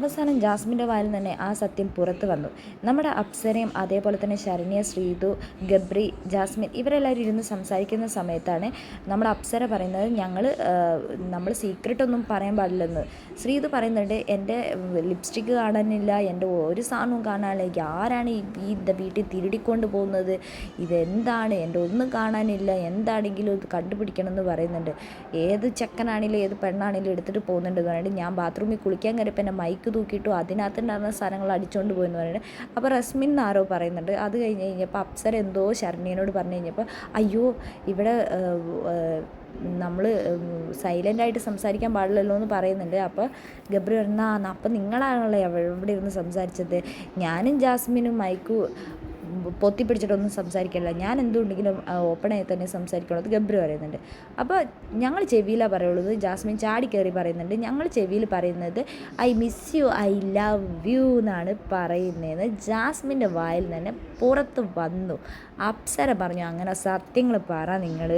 അവസാനം ജാസ്മിന്റെ വായിൽ തന്നെ ആ സത്യം പുറത്തു വന്നു. നമ്മുടെ അപ്സരയും അതേപോലെ തന്നെ ശരണ്യ ശ്രീതു ഗബ്രി ജാസ്മിൻ ഇവരെല്ലാവരും ഇരുന്ന് സംസാരിക്കുന്ന സമയത്താണ് നമ്മുടെ അപ്സര പറയുന്നത് ഞങ്ങൾ നമ്മൾ സീക്രട്ട് ഒന്നും പറയാൻ പാടില്ലെന്ന്. ശ്രീതു പറയുന്നുണ്ട് എന്റെ ലിപ്സ്റ്റിക്ക് കാണാനില്ല എന്റെ ഒരു സാധനവും കാണാനില്ല. ആരാണ് ഈ വീട്ടിൽ തിരുടിക്കൊണ്ട് പോകുന്നത്? ഇതെന്താണ്? എന്റെ ഒന്നും കാണാനില്ല. എന്താണെങ്കിലും ഇത് കണ്ടുപിടിക്കണം എന്ന് പറയുന്നുണ്ട്. ഏത് ചെക്കനാണെങ്കിലും ഏത് പെണ്ണാണെങ്കിലും എടുത്തിട്ട് പോകുന്നുണ്ട് എന്ന് പറഞ്ഞിട്ട് ഞാൻ ബാത്റൂമിൽ കുളിക്കാൻ കയറിയപ്പോൾ എന്റെ മൈക്ക് തൂക്കിയിട്ടു അതിനകത്തുണ്ടായിരുന്ന സാധനങ്ങൾ അടിച്ചുകൊണ്ട് പോയെന്ന് പറയുന്നത്. അപ്പോൾ റസ്മിൻ എന്നാരോ പറയുന്നുണ്ട് അത് കഴിഞ്ഞ് കഴിഞ്ഞപ്പോൾ അപ്സര എന്തോ ശരണ്യനോട് പറഞ്ഞു കഴിഞ്ഞപ്പോൾ അയ്യോ ഇവിടെ നമ്മൾ സൈലന്റായിട്ട് സംസാരിക്കാൻ പാടില്ലല്ലോ എന്ന് പറയുന്നുണ്ട്. അപ്പോൾ ഗബ്രി പറഞ്ഞാൽ അപ്പം നിങ്ങളാണല്ലോ എവിടെ ഇരുന്ന് സംസാരിച്ചത്? ഞാനും ജാസ്മിനും മൈക്കു പൊത്തിപ്പിടിച്ചിട്ടൊന്നും സംസാരിക്കില്ല ഞാൻ എന്തുണ്ടെങ്കിലും ഓപ്പണായി തന്നെ സംസാരിക്കണത് ഗബ്രി പറയുന്നുണ്ട്. അപ്പോൾ ഞങ്ങൾ ചെവിയിലാണ് പറയുള്ളത് ജാസ്മിൻ ചാടി കയറി പറയുന്നുണ്ട് ഞങ്ങൾ ചെവിയിൽ പറയുന്നത് I miss you I love you എന്നാണ് പറയുന്നതെന്ന് ജാസ്മിന്റെ വായിൽ തന്നെ പുറത്ത് വന്നു. അപ്സര പറഞ്ഞു അങ്ങനെ സത്യങ്ങൾ പറ നിങ്ങൾ